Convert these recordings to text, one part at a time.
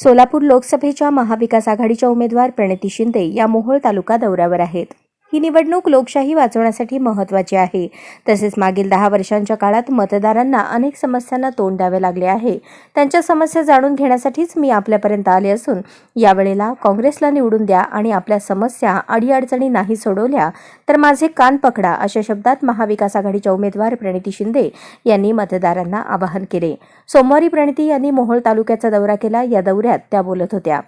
सोलापूर लोकसभेच्या महाविकास आघाडीच्या उमेदवार प्रणिती शिंदे या मोहोळ तालुका दौऱ्यावर आहेत. ही निवडणूक लोकशाही वाचवण्यासाठी महत्त्वाची आहे. तसेच मागील दहा वर्षांच्या काळात मतदारांना अनेक समस्यांना तोंड द्यावे लागले आहे. त्यांच्या समस्या जाणून घेण्यासाठीच मी आपल्यापर्यंत आले असून यावेळेला काँग्रेसला निवडून द्या आणि आपल्या समस्या अडीअडचणी नाही सोडवल्या तर माझे कान पकडा अशा शब्दात महाविकास आघाडीच्या उमेदवार प्रणिती शिंदे यांनी मतदारांना आवाहन केले. सोमवारी प्रणिती यांनी मोहोळ तालुक्याचा दौरा केला. या दौऱ्यात त्या बोलत होत्या.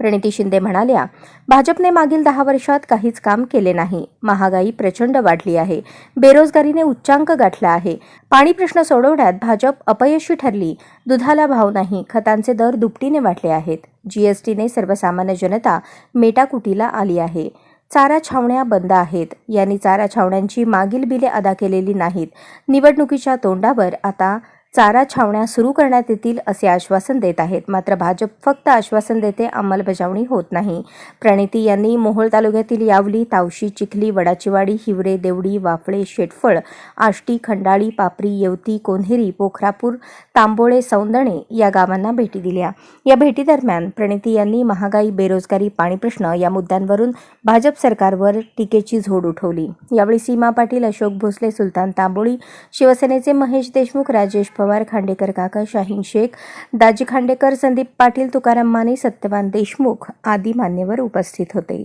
प्रणिती शिंदे म्हणाल्या भाजपने मागील दहा वर्षात काहीच काम केले नाही. महागाई प्रचंड वाढली आहे. बेरोजगारीने उच्चांक गाठला आहे. पाणी प्रश्न सोडवण्यात भाजप अपयशी ठरली. दुधाला भाव नाही. खतांचे दर दुपटीने वाढले आहेत. जीएसटीने सर्वसामान्य जनता मेटाकुटीला आली आहे. चारा छावण्या बंद आहेत. यांनी चारा छावण्यांची मागील बिले अदा केलेली नाहीत. निवडणुकीच्या तोंडावर आता चारा छावण्या सुरू करण्यात येतील असे आश्वासन देत आहेत. मात्र भाजप फक्त आश्वासन देते अंमलबजावणी होत नाही. प्रणिती यांनी मोहोळ तालुक्यातील यावली तावशी चिखली वडाचीवाडी हिवरे देवडी वाफळे शेटफळ आष्टी खंडाळी पापरी येवती कोन्हेरी पोखरापूर तांबोळे सौंदणे या गावांना भेटी दिल्या. या भेटीदरम्यान प्रणिती यांनी महागाई बेरोजगारी पाणी प्रश्न या मुद्द्यांवरून भाजप सरकारवर टीकेची झोड उठवली. यावेळी सीमा पाटील अशोक भोसले सुलतान तांबोळी शिवसेनेचे महेश देशमुख राजेश पवार खांडेकर काका शाहीन शेख दाजी खांडेकर संदीप पाटील तुकाराम माने सत्यवान देशमुख आदी मान्यवर उपस्थित होते.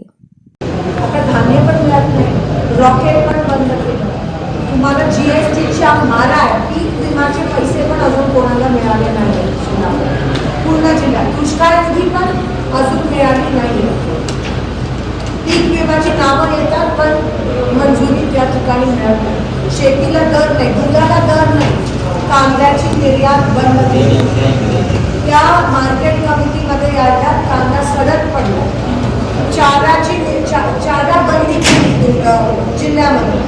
धान्य पण मिळत नाही. रॉकेट पण बंद केलं. तुम्हाला जी एस टीच्या मारा आहे पीक विमाचे पैसे पण अजून कोणाला मिळाले नाही पूर्ण जिल्ह्यात दुष्काळ निधी पण अजून मिळाली नाही पीक विमाची नावं येतात पण मंजुरी त्या ठिकाणी मिळत नाही शेतीला दर नाही दुधाला दर नाही कांद्याची निर्यात बंद केली. त्या मार्केट कमिटीमध्ये याच्यात कांदा सडक पडला. चाराची चारा बंदी केली जिल्ह्यामध्ये.